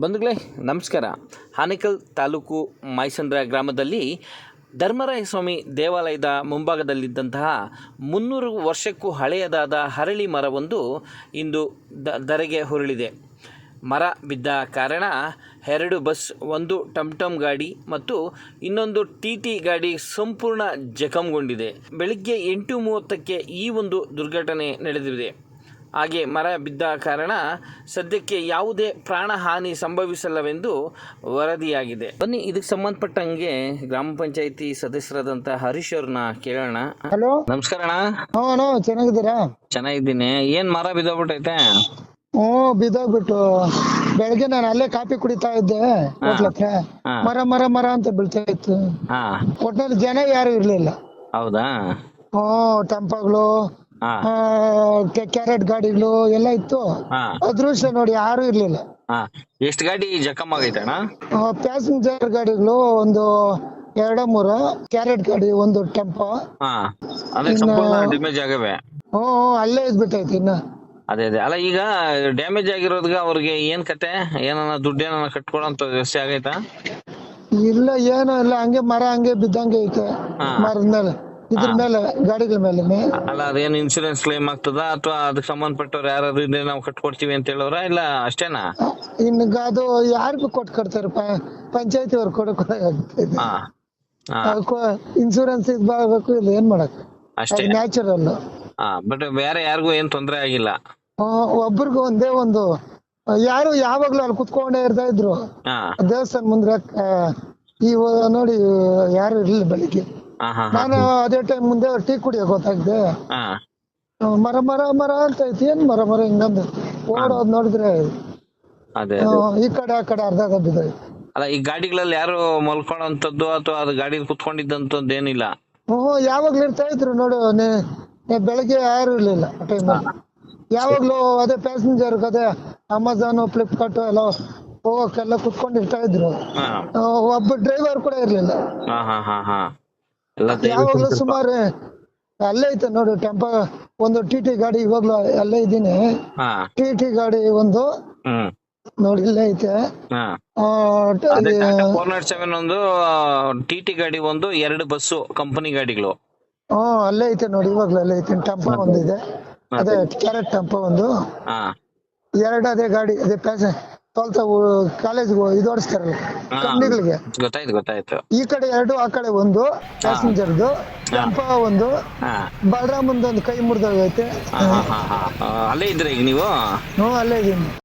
ಬಂಧುಗಳೇ, ನಮಸ್ಕಾರ. ಹಾನಿಕಲ್ ತಾಲೂಕು ಮೈಸಂದ್ರ ಗ್ರಾಮದಲ್ಲಿ ಧರ್ಮರಾಯ ಸ್ವಾಮಿ ದೇವಾಲಯದ ಮುಂಭಾಗದಲ್ಲಿದ್ದಂತಹ ಮುನ್ನೂರು ವರ್ಷಕ್ಕೂ ಹಳೆಯದಾದ ಹರಳಿ ಮರವೊಂದು ಇಂದು ದ, ಧರೆಗೆ ಹೊರಳಿದೆ. ಮರ ಬಿದ್ದ ಕಾರಣ ಎರಡು ಬಸ್, ಒಂದು ಟಮ್ ಗಾಡಿ ಮತ್ತು ಇನ್ನೊಂದು ಟಿ ಟಿ ಗಾಡಿ ಸಂಪೂರ್ಣ ಜಖಂಗೊಂಡಿದೆ. ಬೆಳಿಗ್ಗೆ ಎಂಟು ಮೂವತ್ತಕ್ಕೆ ಈ ಒಂದು ದುರ್ಘಟನೆ ನಡೆದಿದೆ. ಹಾಗೆ ಮರ ಬಿದ್ದ ಕಾರಣ ಸದ್ಯಕ್ಕೆ ಯಾವುದೇ ಪ್ರಾಣ ಹಾನಿ ಸಂಭವಿಸಲ್ಲವೆಂದು ವರದಿಯಾಗಿದೆ. ಬನ್ನಿ ಇದಕ್ಕೆ ಸಂಬಂಧಪಟ್ಟಂಗೆ ಗ್ರಾಮ ಪಂಚಾಯಿತಿ ಸದಸ್ಯರಾದಂತ ಹರೀಶ್ ಅವ್ರನ್ನ ಕೇಳೋಣ. ಹಲೋ? ನಮಸ್ಕಾರ ಅಣ್ಣ. ಚೆನ್ನಾಗಿದ್ದೀರಾ? ಚೆನ್ನಾಗಿದ್ದೀನಿ. ಏನ್ ಮರ ಬಿದ್ದೋಗ್ಬಿಟ್ಟೈತೆ? ಹ್ಮ್ ಬಿದ್ದೋಗ್ಬಿಟ್ಟು. ಬೆಳಗ್ಗೆ ನಾನು ಅಲ್ಲೇ ಕಾಫಿ ಕುಡಿತಾ ಇದ್ದೆ ಹೋಟ್ಲ್ ಹತ್ರ. ಮರ ಮರ ಮರ ಅಂತ ಬೀಳ್ತಾ ಇತ್ತು. ಒಟ್ನಲ್ಲಿ ಜನ ಯಾರು ಇರ್ಲಿಲ್ಲ. ಹೌದಾ? ಹ್ಞೂ ಟೆಂಪೋಗಳು ಕ್ಯಾರೆಟ್ ಗಾಡಿಗಳು ಎಲ್ಲ ಇತ್ತು. ಅದೃಷ್ಟ ನೋಡಿ ಯಾರು ಇರ್ಲಿಲ್ಲ. ಎಷ್ಟು ಗಾಡಿ ಜಖಮ್ ಆಗೈತೆ ಅಣ್ಣ ಪ್ಯಾಸೆಂಜರ್ ಗಾಡಿಗಳು ಒಂದು ಎರಡ ಮೂರ ಕ್ಯಾರೆಟ್ ಗಾಡಿ ಒಂದು ಟೆಂಪೋ ಡ್ಯಾಮೇಜ್ ಆಗವೆ. ಹ್ಮ್ ಅಲ್ಲೇ ಇದ್ಬಿಟ್ಟೈತಿ ಇನ್ನ. ಅದೇ ಅದೇ. ಅಲ್ಲ ಈಗ ಡ್ಯಾಮೇಜ್ ಆಗಿರೋದ್ಗೆ ಅವ್ರಿಗೆ ಏನ್ ಕತೆ? ಏನನ್ನ ದುಡ್ಡು ಏನನ್ನ ಕಟ್ಕೊಳಂತ ವ್ಯವಸ್ಥೆ ಆಗೈತಾ? ಇಲ್ಲ ಏನೂ ಇಲ್ಲ. ಹಂಗೆ ಮರ ಹಂಗೆ ಬಿದ್ದಂಗೆ ಐತೆ. ಮರದ ಮೇಲೆ. ಇದ್ರ ಮೇಲೆ ಗಾಡಿಗಳ ಮೇಲೆ ಅಲ್ಲ ಅದೇನ್ ಇನ್ಶೂರೆನ್ಸ್ ಕ್ಲೇಮ್ ಆಗ್ತದ? ಅಥವಾ ಅದಕ್ಕೆ ಸಂಬಂಧಪಟ್ಟವ್ರು ಯಾರಾದ್ರು ಇದ್ರೆ ನಾವು ಕಟ್ಕೊಡ್ತೀವಿ ಅಂತ ಹೇಳೋರ? ಇಲ್ಲ ಅಷ್ಟೇನಾ? ಇನ್ನು ಅದು ಯಾರಿಗೂ ಕೊಟ್ಟು ಕೊಡ್ತಾರೆ ಪಂಚಾಯತಿ ಅವ್ರು ಹಾ ಇನ್ಸೂರೆನ್ಸ್ ಇದ್ ಬಾಳ್ಬೇಕು ಇಲ್ಲ ಏನ್ ಮಾಡಕ್? ಅಷ್ಟೇ. ನ್ಯಾಚುರಲ್ ಬಟ್ ಬೇರೆ ಯಾರಿಗೂ ಏನ್ ತೊಂದರೆ ಆಗಿಲ್ಲ. ಒಬ್ರಿಗೂ ಒಂದೇ ಒಂದು ಯಾರು ಯಾವಾಗ್ಲೂ ಅಲ್ಲಿ ಕುತ್ಕೊಂಡೇ ಇರ್ತಾ ಇದ್ರು. ದೇವಸ್ಥಾನ ಮುಂದೆ ಈ ನೋಡಿ ಯಾರು ಇರ್ಲಿಲ್ಲ ಬೆಳಿಗ್ಗೆ. ನಾನು ಅದೇ ಟೈಮ್ ಮುಂದೆ ಟೀ ಕುಡಿಯೋ ಗೊತ್ತಾಗ್ದೆ ಮರ ಮರ ಮರ ಅಂತ ಐತಿ. ಏನ್ ಮರ ಮರ ಹಿಂಗಂದು ಓಡೋದ್ ನೋಡಿದ್ರೆ ಅದೇ ಈ ಕಡೆ ಆ ಕಡೆ ಅರ್ಧ ಬಿದ್ದೈತಿ ಅಲ್ಲ ಈ ಗಾಡಿಗಳಲ್ಲಿ ಯಾರು ಮಲ್ಕೊಳ್ಳೋಂಥದ್ದು ಅಥವಾ ಅದು ಗಾಡಿ ಕುತ್ಕೊಂಡಿದ್ದಂಥದ್ದು ಏನಿಲ್ಲ? ಹ್ಞೂ ಯಾವಾಗ್ಲೂ ಇರ್ತಾ ಇದ್ರು ನೋಡು ಬೆಳಗ್ಗೆ ಯಾರು ಇರ್ಲಿಲ್ಲ ಆ ಟೈಮ್ ಯಾವಾಗ್ಲೂ ಅದೇ ಪ್ಯಾಸೆಂಜರ್ ಅದೇ ಅಮೆಝಾನ್ ಫ್ಲಿಪ್ಕಾರ್ಟ್ ಎಲ್ಲ ಹೋಗೋಕೆಲ್ಲ ಕುತ್ಕೊಂಡಿರ್ತಾ ಇದ್ರು. ಒಬ್ಬ ಡ್ರೈವರ್ ಕೂಡ ಇರ್ಲಿಲ್ಲ. ಯಾವಾಗ್ಲೂ ಸುಮಾರು ಅಲ್ಲೇ ಐತೆ ನೋಡಿ ಟೆಂಪ ಒಂದು ಟಿ ಟಿ ಗಾಡಿ ಇವಾಗ್ಲೂ ಅಲ್ಲೇ ಇದ್ದೀನಿ. ಹಾ. ಟಿ ಟಿ ಗಾಡಿ ಒಂದು ನೋಡಿ ಇಲ್ಲೇ ಐತೆ. ಫೋರ್ ನಾಟ್ ಸೆವೆನ್ ಒಂದು ಟಿ ಟಿ ಗಾಡಿ ಒಂದು ಎರಡು ಬಸ್ಸು ಕಂಪನಿ ಗಾಡಿಗಳು. ಹ್ಮ್ ಅಲ್ಲೇ ಐತೆ ನೋಡಿ ಇವಾಗ್ಲೂ ಅಲ್ಲೇ ಐತೆ. ಟೆಂಪ ಒಂದಿದೆ. ಅದೇ ಕ್ಯಾರೆಟ್ ಟೆಂಪ ಒಂದು. ಎರಡು ಅದೇ ಗಾಡಿ ಅದೇ ಪ್ಯಾಸ ತೊಲ್ತಾ ಕಾಲೇಜ್ ಇದು ಓಡಿಸ್ತಾರಲ್ಲ. ಕಂಪ್ನಿಗಳಿಗೆ ಗೊತ್ತಾಯ್ತು ಗೊತ್ತಾಯ್ತು. ಈ ಕಡೆ ಎರಡು ಆ ಕಡೆ ಒಂದು ಪ್ಯಾಸೆಂಜರ್ದು ಕೆಂಪ ಒಂದು ಬಲರಾಮಂದು ಒಂದು ಕೈ ಮುರಿದೋಗೈತೆ. ಅಲ್ಲೇ ಇದ್ರೆ ಈಗ ನೀವು? ಹ್ಞೂ ಅಲ್ಲೇ ಇದೀನಿ